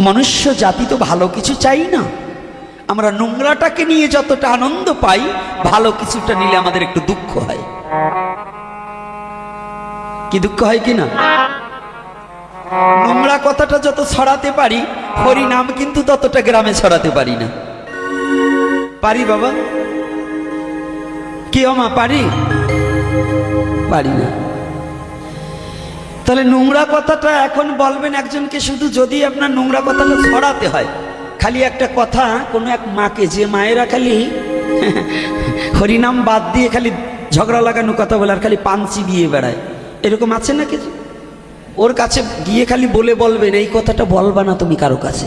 মনুষ্য জাতি তো ভালো কিছু চাই না। আমরা নোংরাটাকে নিয়ে যতটা আনন্দ পাই, ভালো কিছুটা নিলে আমাদের একটু দুঃখ হয়। কি দুঃখ হয় কি না? নোংরা কথাটা যত ছড়াতে পারি হরি নাম কিন্তু ততটা গ্রামে ছড়াতে পারি না। পারি বাবা? কি মা পারি? পারি না। তাহলে নোংরা কথাটা এখন বলবেন একজনকে শুধু যদি আপনার নোংরা কথাটা ছড়াতে হয়। খালি একটা কথা, কোনো এক মাকে, যে মায়েরা খালি হরিনাম বাদ দিয়ে খালি ঝগড়া লাগানো কথা বলে আর খালি পাঞ্চি বিয়ে বেড়ায়। এরকম আছে না কিছু ওর কাছে গিয়ে খালি বলে বলবেন, এই কথাটা বলবা না তুমি কারও কাছে।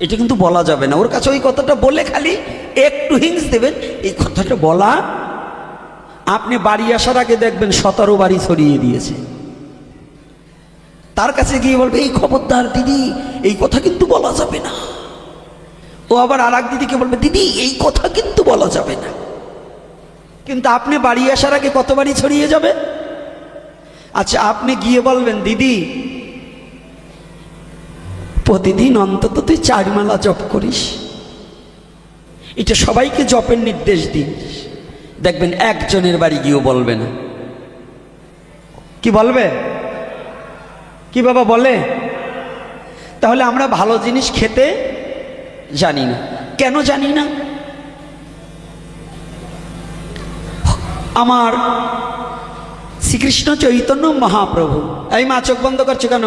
এটা কিন্তু বলা যাবে না। ওর কাছে ওই কথাটা বলে খালি একটু হিংস দেবেন, এই কথাটা বলা। আপনি বাড়ি আসার আগে দেখবেন সতেরো বাড়ি ছড়িয়ে দিয়েছে। তার কাছে গিয়ে বলবে, এই খবরদার দিদি, এই কথা কিন্তু বলা যাবে না। ও আবার আর এক দিদিকে বলবে, দিদি, এই কথা কিন্তু বলা যাবে না। কিন্তু আপনি বাড়ি আসার আগে কত বাড়ি ছড়িয়ে যাবে? আচ্ছা আপনি গিয়ে বলবেন, দিদি, প্রতিদিন অন্তত তুই চার মালা জপ করিস। এটা সবাইকে জপের নির্দেশ দিন দেখবেন একজনের বাড়ি গিয়েও বলবে না। কি বলবে? কি বাবা বলে? তাহলে আমরা ভালো জিনিস খেতে জানি না। কেন জানি না? আমার শ্রীকৃষ্ণ চৈতন্য মহাপ্রভু। এই মা, চোখ বন্ধ করছ কেন?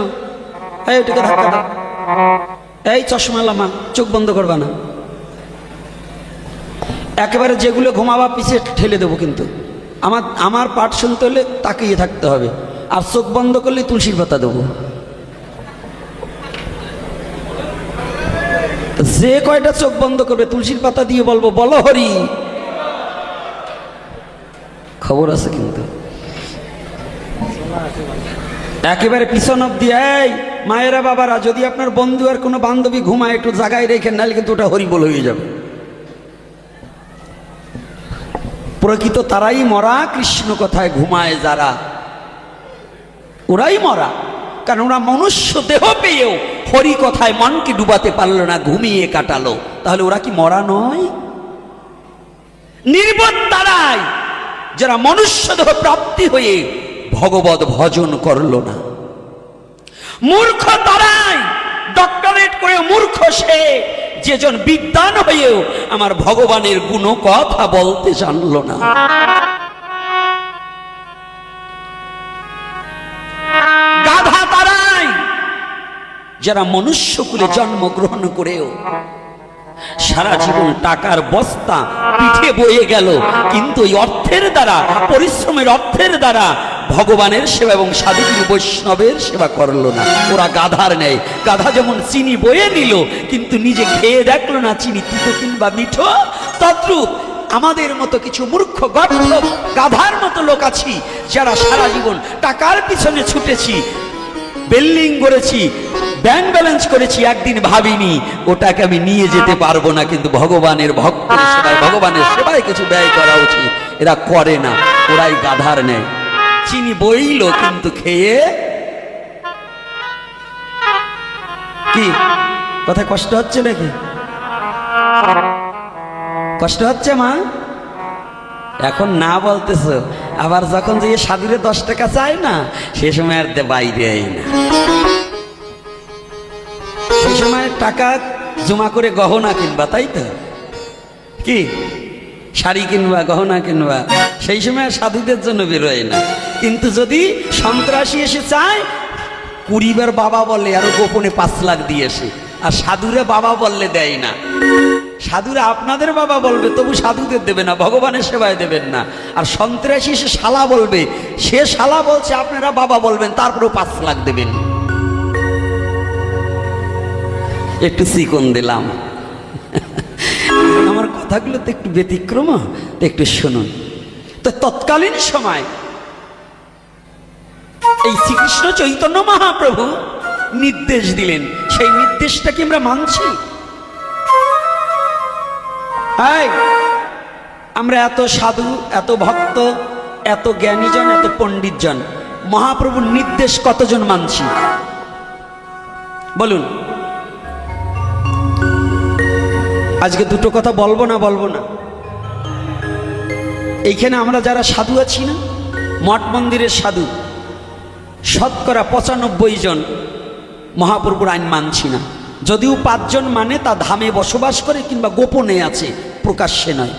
এই ওটাকে ধাক্কা দাও। এই চশমালা মা চোখ বন্ধ করবা না। একেবারে যেগুলো ঘুমাবা পিছিয়ে ঠেলে দেবো কিন্তু। আমার আমার পাঠ শুনতে হলে তাকিয়ে থাকতে হবে। আর চোখ বন্ধ করলে তুলসীর পাতা দেবো। যে কয়টা চোখ বন্ধ করবে, তুলসীর পাতা দিয়ে বলব, বলো হরি। খবর আছে কিন্তু। একেবারে পিছন অব্দি এই মায়েরা বাবারা, যদি আপনার বন্ধু আর কোনো বান্ধবী ঘুমায়, একটু জায়গায় রেখে নাহলে কিন্তু ওটা হরিবল হয়ে যাবে। প্রকৃত তারাই মরা, কৃষ্ণ কথায় ঘুমায় যারা। ওরাই মরা। কারণ ওরা মনুষ্য দেহ পেয়েও হরি কথায় মনকে ডুবাতে পারল না, ঘুমিয়ে কাটালো। তাহলে ওরা কি মরা নয়? নির্বোধ তারাই, যারা মনুষ্য দেহ প্রাপ্তি হয়ে ভগবত ভজন করল না। মূর্খ তারাই ডক্টরেট করে মূর্খ সে যেজন বিদ্যান হয়েও আমার ভগবানের গুণ কথা বলতে জানলো না। যারা মনুষ্য মনুষ্যকুলে জন্মগ্রহণ করেও সারা জীবন টাকার বস্তা পিঠে বয়ে গেল, কিন্তু ওই অর্থের দ্বারা, পরিশ্রমের অর্থের দ্বারা ভগবানের সেবা এবং সাধুগুরু বৈষ্ণবের সেবা করল না। ওরা গাধার নেয় গাধা যেমন চিনি বয়ে নিল, কিন্তু নিজে খেয়ে দেখল না চিনি তিতো কিংবা মিঠো। তদ্রুপ আমাদের মতো কিছু মূর্খ গর্ভ গাধার মতো লোক আছি, যারা সারা জীবন টাকার পিছনে ছুটেছি বিল্ডিং করেছি ব্যাংক ব্যালেন্স করেছি একদিন ভাবিনি ওটাকে আমি নিয়ে যেতে পারব না কিন্তু ভগবানের ভক্তের সেবায় ভগবানের সেবায় কিছু ব্যয় করা উচিত। এরা করে না ওরাই গাধার নেয় চিনি বইল কিন্তু খেয়ে। কি? কথায় কষ্ট হচ্ছে নাকি? কষ্ট হচ্ছে মা? এখন না বলতেছ আবার যখন যে সাধুরে দশ টাকা চায় না সে সময় আর বাইরে আই না। টাকা জমা করে গহনা কিনবা, তাই তো? কি? শাড়ি কিনবা, গহনা কিনবা। সেই সময় সাধুদের জন্য বেরোয় না। কিন্তু যদি সন্ত্রাসী এসে চায়, কুড়িবার বাবা বলে আরও গোপনে পাঁচ লাখ দিয়েছে আর সাধুরে বাবা বললে দেয় না। সাধুরা আপনাদের বাবা বলবে, তবু সাধুদের দেবে না, ভগবানের সেবায় দেবেন না। আর সন্ত্রাসী সে শালা বলবে, সে শালা বলছে, আপনারা বাবা বলবেন, তারপরেও পাঁচ লাখ দেবেন। একটু চিকন দিলাম। আমার কথাগুলো তো একটু ব্যতিক্রম, তো একটু শুনুন। তো তৎকালীন সময় এই শ্রীকৃষ্ণ চৈতন্য মহাপ্রভু নির্দেশ দিলেন। সেই নির্দেশটা কি আমরা মানছি? আমরা এত সাধু, এত ভক্ত, এত জ্ঞানীজন, এত পণ্ডিতজন, মহাপ্রভুর নির্দেশ কতজন মানছি? বলুন। আজকে দুটো কথা বলব না বলব না? এইখানে আমরা যারা সাধু আছি না, মঠ মন্দিরের সাধু, শতকরা পঁচানব্বই জন মহাপ্রভুর আইন মানছি না। যদিও পাঁচজন মানে তা ধামে বসবাস করে কিংবা গোপনে আছে, প্রকাশ্যে নয়।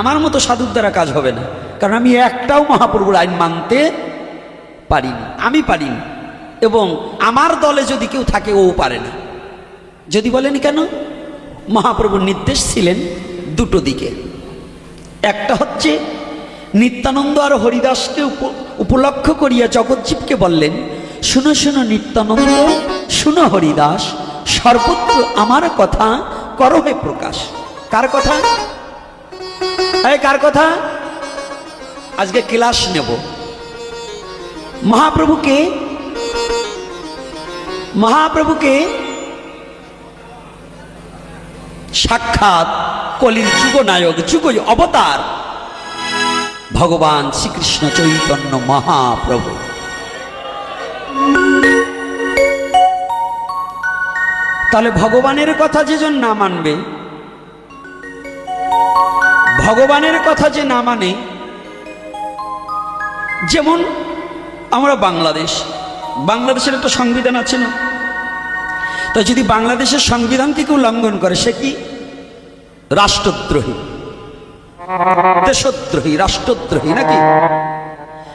আমার মতো সাধুর দ্বারা কাজ হবে না, কারণ আমি একটাও মহাপ্রভুর আইন মানতে পারিনি, আমি পারিনি। এবং আমার দলে যদি কেউ থাকে, ও পারে না। যদি বলেন কেন? মহাপ্রভুর নির্দেশ ছিলেন দুটো দিকে। একটা হচ্ছে, নিত্যানন্দ আর হরিদাসকে উপলক্ষ করিয়া জগজ্জীবকে বললেন, শুনো শুনো নিত্যানন্দ, শুনো হরিদাস, সর্বত্র আমার কথা করো হে প্রকাশ। কার কথা? কার কথা? আজকে ক্লাস নেব। মহাপ্রভুকে মহাপ্রভুকে সাক্ষাৎ কলির যুগনায়ক যুগ অবতার। ভগবান শ্রীকৃষ্ণ চৈতন্য মহাপ্রভু। তাহলে ভগবানের কথা যে জন না মানবে? ভগবানের কথা যে না মানে যেমন আমরা বাংলাদেশ, বাংলাদেশের একটা সংবিধান আছে না? তো যদি বাংলাদেশের সংবিধানকে কেউ লঙ্ঘন করে, সে কি রাষ্ট্রদ্রোহী। দেশদ্রোহী, রাষ্ট্রদ্রোহী নাকি?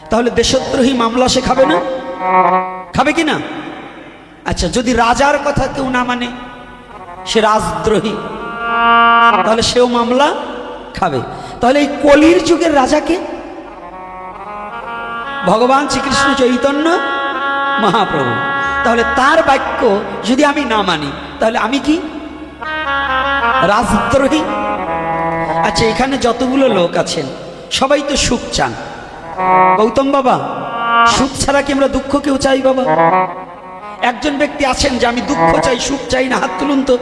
তাহলে দেশদ্রোহী মামলা সে খাবে না? খাবে কি না? আচ্ছা যদি রাজার কথা কেউ না মানে সে রাজদ্রোহী, তাহলে সেও মামলা খাবে। তাহলে এই কলির যুগের রাজাকে ভগবান শ্রীকৃষ্ণ চৈতন্য মহাপ্রভু। তাহলে তার বাক্য যদি আমি না মানি, তাহলে আমি কি? রাজদ্রোহী। আচ্ছা এখানে যতগুলো লোক আছেন, সবাই তো সুখ চান। গৌতম বাবা, সুখ ছাড়া কি আমরা দুঃখ কেউ চাই বাবা? একজন ব্যক্তি আছেন যে আমি দুঃখ চাই, সুখ চাই না, হাত তুলুন তো।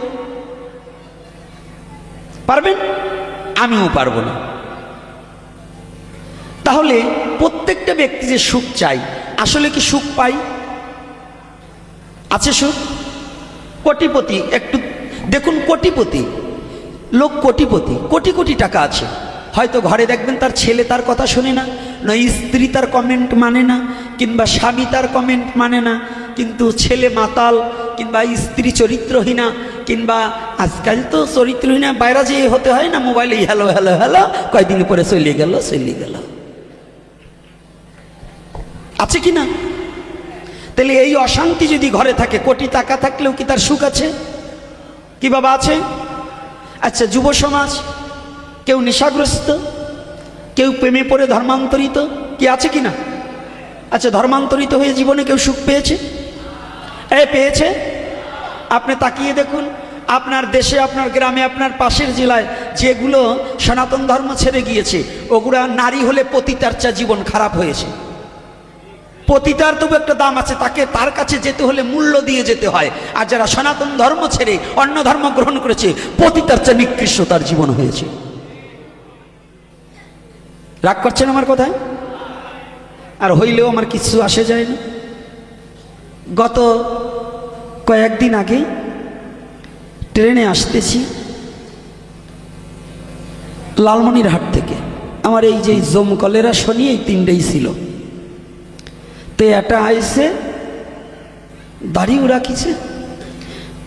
পারবেন? আমিও পারব না। তাহলে প্রত্যেকটা ব্যক্তি যে সুখ চাই, আসলে কি সুখ পাই? আছে সুখ? কোটিপতি, একটু দেখুন কোটিপতি। লোক কোটিপতি, কোটি কোটি টাকা আছে। হয়তো ঘরে দেখবেন তার ছেলে তার কথা শোনে না নয় স্ত্রী তার কমেন্ট মানে না, কিংবা স্বামী তার কমেন্ট মানে না, কিন্তু ছেলে মাতাল, কিংবা স্ত্রী চরিত্রহীনা, কিংবা আজকাল তো চরিত্রহীনা বাইরে যেয়ে হতে হয় না মোবাইলে, হ্যালো হ্যালো হ্যালো কয়েকদিন পরে চলিয়ে গেল চলিয়ে গেল। আছে কি না? তাহলে এই অশান্তি যদি ঘরে থাকে, কোটি টাকা থাকলেও কি তার সুখ আছে? কি বাবা আছে? আচ্ছা যুব সমাজ, কেউ নেশাগ্রস্ত, কেউ প্রেমে পড়ে ধর্মান্তরিত, কি আছে কি না? আচ্ছা ধর্মান্তরিত হয়ে জীবনে কেউ সুখ পেয়েছে? এ, পেয়েছে? আপনি তাকিয়ে দেখুন, আপনার দেশে, আপনার গ্রামে, আপনার পাশের জেলায় যেগুলো সনাতন ধর্ম ছেড়ে গিয়েছে, ওগুলা নারী হলে পতিতার চা জীবন খারাপ হয়েছে। পতিতার তবু একটা দাম আছে, তাকে তার কাছে যেতে হলে মূল্য দিয়ে যেতে হয়। আর যারা সনাতন ধর্ম ছেড়ে অন্য ধর্ম গ্রহণ করেছে, পতিতার চেয়ে নিকৃষ্ট তার জীবন হয়েছে। রাগ করছেন আমার কথায়? আর হইলেও আমার কিছু আসে যায় না। গত কয়েকদিন আগে ট্রেনে আসতেছি লালমনিরহাট থেকে। আমার এই যে জমকলেরা শনি, এই তিনটেই ছিল। তো এটা আইসে দাড়িও রাখিছে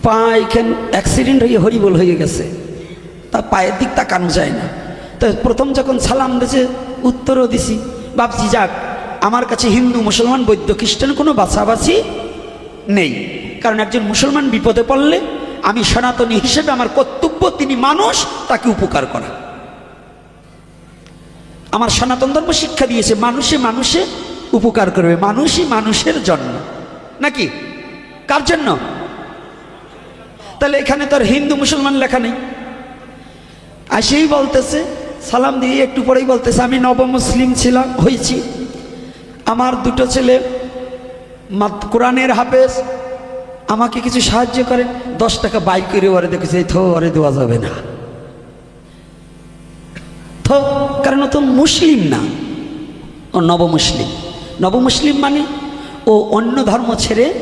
পা এখান অ্যাক্সিডেন্ট হয়ে হরিবল হয়ে গেছে। তা পায়ের দিক তাকানো যায় না। তো প্রথম যখন সালাম দিয়েছে উত্তরও দিছি ভাবছি যাক, আমার কাছে হিন্দু, মুসলমান, বৌদ্ধ, খ্রিস্টান কোনো বাছাবাছি নেই। কারণ একজন মুসলমান বিপদে পড়লে আমি সনাতনী হিসেবে আমার কর্তব্য, তিনি মানুষ, তাকে উপকার করা। আমার সনাতন ধর্ম শিক্ষা দিয়েছে, মানুষে মানুষে উপকার করবে মানুষই মানুষের জন্য। নাকি? কার জন্য? তাহলে এখানে তার হিন্দু মুসলমান লেখা নেই। আসেই বলতেছে, সালাম দিয়ে একটু পরেই বলতেছে, আমি নবমুসলিম ছিলাম হয়েছি আমার দুটো ছেলে কোরআনের হাফেজ, আমাকে কিছু সাহায্য করেন দশ টাকা বাই করে ওরে দেখেছে থো, ওরে দেওয়া যাবে না। থো, কারণ ও তো মুসলিম না, ও নবমুসলিম। নবমুসলিম মানে ও অন্য ধর্ম ছেড়ে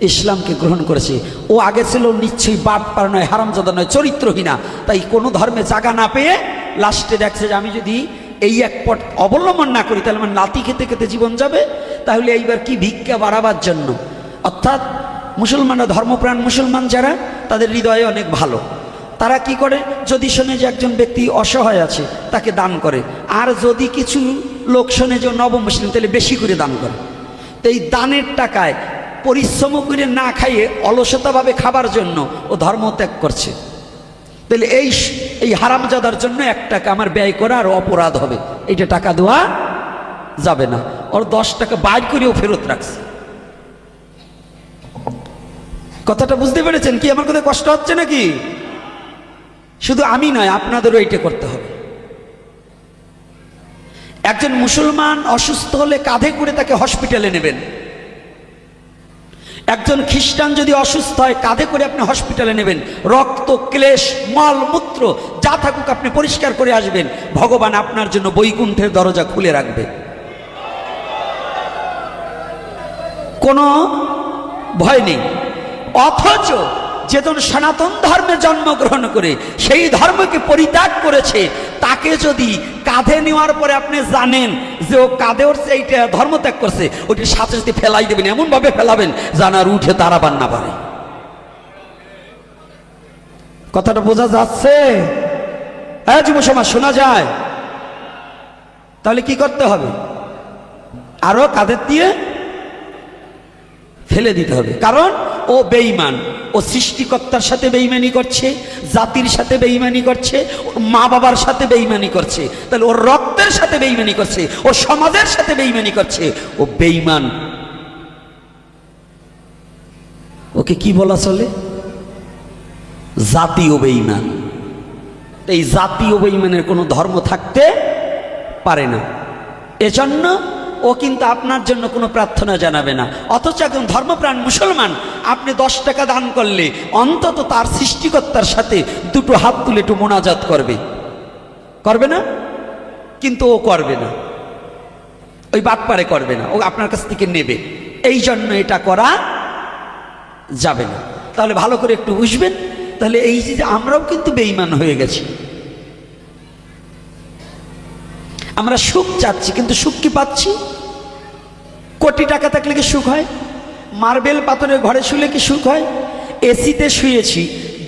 ইসলামকে গ্রহণ করেছে। ও আগে ছিল নিশ্চয়ই বাপ পার নয়, হারামজাদা নয়, চরিত্রহীনা। তাই কোনো ধর্মে জাগা না পেয়ে লাস্টে দেখছে যে আমি যদি এই এক পথ অবলম্বন না করি, তাহলে আমার নাতি খেতে খেতে জীবন যাবে। তাহলে এইবার কি ভিক্ষা বাড়াবার জন্য? অর্থাৎ মুসলমানরা ধর্মপ্রাণ মুসলমান যারা, তাদের হৃদয়ে অনেক ভালো। তারা কি করে? যদি শোনে যে একজন ব্যক্তি অসহায় আছে, তাকে দান করে। আর যদি কিছু লোক শোনে যে নব মুসলিম তাহলে বেশি করে দান করে তো এই দানের টাকায় পরিশ্রম করে না খাইয়ে অলসতাভাবে খাবার জন্য ও ধর্ম ত্যাগ করছে। তাহলে এই এই হারামজাদার জন্য এক টাকা আমার ব্যয় করা আর অপরাধ হবে। এইটা টাকা দেওয়া যাবে না। ওর দশ টাকা বাইর করেও ফেরত রাখছে। কথাটা বুঝতে পেরেছেন কি? আমার কথা কষ্ট হচ্ছে নাকি? শুধু আমি নয়, আপনাদেরও এইটা করতে হবে। একজন মুসলমান অসুস্থ হলে কাঁধে করে তাকে হসপিটালে নেবেন। একজন খ্রিস্টান যদি অসুস্থ হয়, কাঁধে করে আপনি হসপিটালে নেবেন। রক্ত, ক্লেশ, মল, মূত্র, যা থাকুক আপনি পরিষ্কার করে আসবেন। ভগবান আপনার জন্য বৈকুণ্ঠের দরজা খুলে রাখবে। কোনো ভয় নেই। অথচ যেজন সনাতন ধর্মে জন্মগ্রহণ করে, সেই ধর্মকে পরিত্যাগ করেছে, তাকে যদি কাঁধে নেওয়ার পরে আপনি জানেন যে ও কাঁধে উঠছে এইটা ধর্ম ত্যাগ করছে, ওইটির সাথে সাথে ফেলাই দেবেন, এমনভাবে ফেলাবেন জানার উঠে দাঁড়াবার না পারে। কথাটা বোঝা যাচ্ছে? হ্যাঁ যুব সমাজ, শোনা যায়। তাহলে কি করতে হবে? আরও কাঁধের দিয়ে ফেলে দিতে হবে। কারণ ও বেঈমান, ও সৃষ্টিকর্তার সাথে বেইমানি করছে, জাতির সাথে বেঈমানি করছে, ওর মা বাবার সাথে বেইমানি করছে, তাহলে ওর রক্তের সাথে বেইমানি করছে, ও সমাজের সাথে বেইমানি করছে, ও বেঈমান। ওকে কি বলা চলে? জাতীয় বেইমান এই জাতীয় বেইমানের কোনো ধর্ম থাকতে পারে না। এজন্য ও কিন্তু আপনার জন্য কোনো প্রার্থনা জানাবে না। অথচ একজন ধর্মপ্রাণ মুসলমান, আপনি দশ টাকা দান করলে অন্তত তার সৃষ্টিকর্তার সাথে দুটো হাত তুলে একটু মোনাজাত করবে। করবে না? কিন্তু ও করবে না। ওই বাটপারে করবে না। ও আপনার কাছ থেকে নেবে। এই জন্য এটা করা যাবে না। তাহলে ভালো করে একটু বুঝবেন। তাহলে এই যে আমরাও কিন্তু বেইমান হয়ে গেছি। আমরা সুখ চাচ্ছি, কিন্তু সুখ কি পাচ্ছি? কোটি টাকা থাকলে কি সুখ হয়? মার্বেল পাথরের ঘরে শুলে কি সুখ হয়? এসিতে শুয়েছি,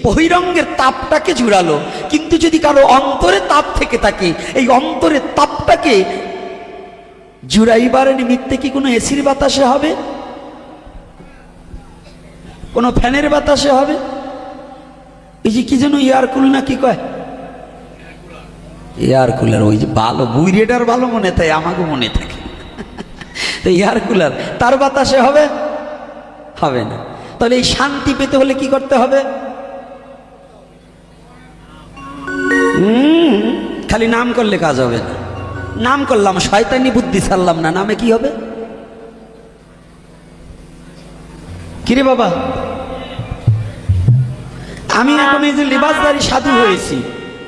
বহিরঙ্গের তাপটাকে জুড়ালো, কিন্তু যদি কারও অন্তরে তাপ থেকে থাকে, এই অন্তরের তাপটাকে জুড়াইবার নিমিত্তে কি কোনো এসির বাতাসে হবে? কোনো ফ্যানের বাতাসে হবে? এই যে কি যেন এয়ার কুল না কি কয়? এয়ার কুলার ওই যে ভালো বুইরেটার ভালো মনে, তাই আমাকে মনে থাকে। তো এয়ার কুলার তার বাতাসে হবে? হবে না। তাহলে এই শান্তি পেতে হলে কি করতে হবে? খালি নাম করলে কাজ হবে না। নাম করলাম, শয়তানি বুদ্ধি ছাড়লাম না, নামে কি হবে? কিরে বাবা? আমি এখন এই যে লিবাসদারি সাধু হয়েছি।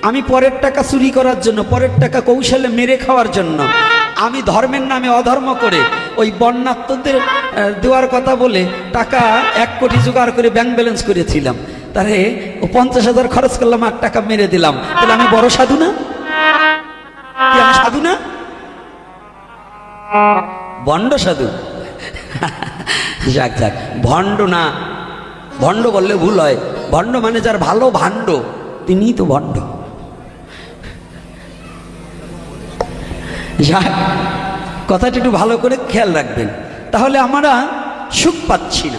আমি পরের টাকা চুরি করার জন্য, পরের টাকা কৌশলে মেরে খাওয়ার জন্য, আমি ধর্মের নামে অধর্ম করে ওই বন্যাত্মদের দেওয়ার কথা বলে টাকা এক কোটি জোগাড় করে ব্যাংক ব্যালেন্স করেছিলাম। তাহলে ও পঞ্চাশ হাজার খরচ করলাম, আর টাকা মেরে দিলাম। তাহলে আমি বড় সাধু না? আমি সাধু না? ভণ্ড সাধু। যাক যাক, ভণ্ড না। ভণ্ড বললে ভুল হয়। ভণ্ড মানে যার ভালো ভাণ্ড, তিনিই তো ভণ্ড। যাক কথাটা একটু ভালো করে খেয়াল রাখবেন। তাহলে আমরা সুখ পাচ্ছি না।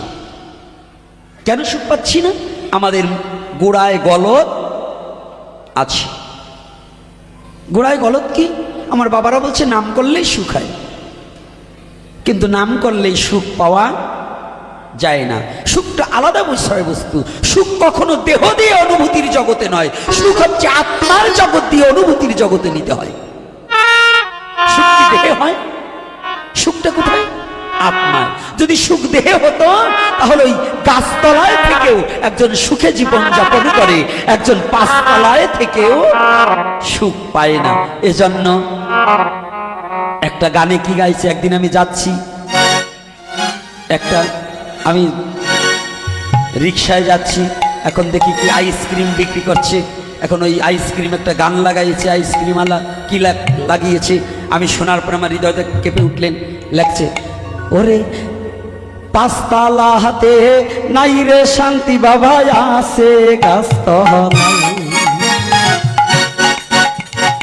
কেন সুখ পাচ্ছি না? আমাদের গোড়ায় গলত আছে। গোড়ায় গলত কি? আমার বাবারা বলছে, নাম করলেই সুখ হয়। কিন্তু নাম করলেই সুখ পাওয়া যায় না। সুখটা আলাদা বিষয়বস্তু সুখ কখনো দেহ দিয়ে অনুভূতির জগতে নয়। সুখ হচ্ছে আত্মার জগৎ দিয়ে অনুভূতির জগতে নিতে হয়। হয়? সুখটা কোথায়? আত্মায় যদি সুখ দেহে হতো, তাহলে ওই গাছতলায় থেকেও একজন সুখে জীবন যাপন করে, একজন পাঁচতলায় থেকেও সুখ পায় না। এজন্য একটা গানে কি গাইছে? একদিন আমি যাচ্ছি। একটা আমি রিক্সায় যাচ্ছি। এখন দেখি কি আইসক্রিম বিক্রি করছে। এখন ওই আইসক্রিম একটা গান লাগাইছে, আইসক্রিমওয়ালা কি লাগিয়েছে। আমি শোনার পর আমার হৃদয়তে কেঁপে উঠলেন, লাগছে, ওরে, পাঁচতালা হাতে নাই রে শান্তি বাবা আসে গাছতলায়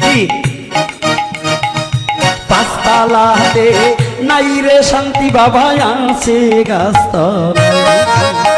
কি? পাঁচতালাতে নাই রে শান্তি বাবা, আছে গাছতলায়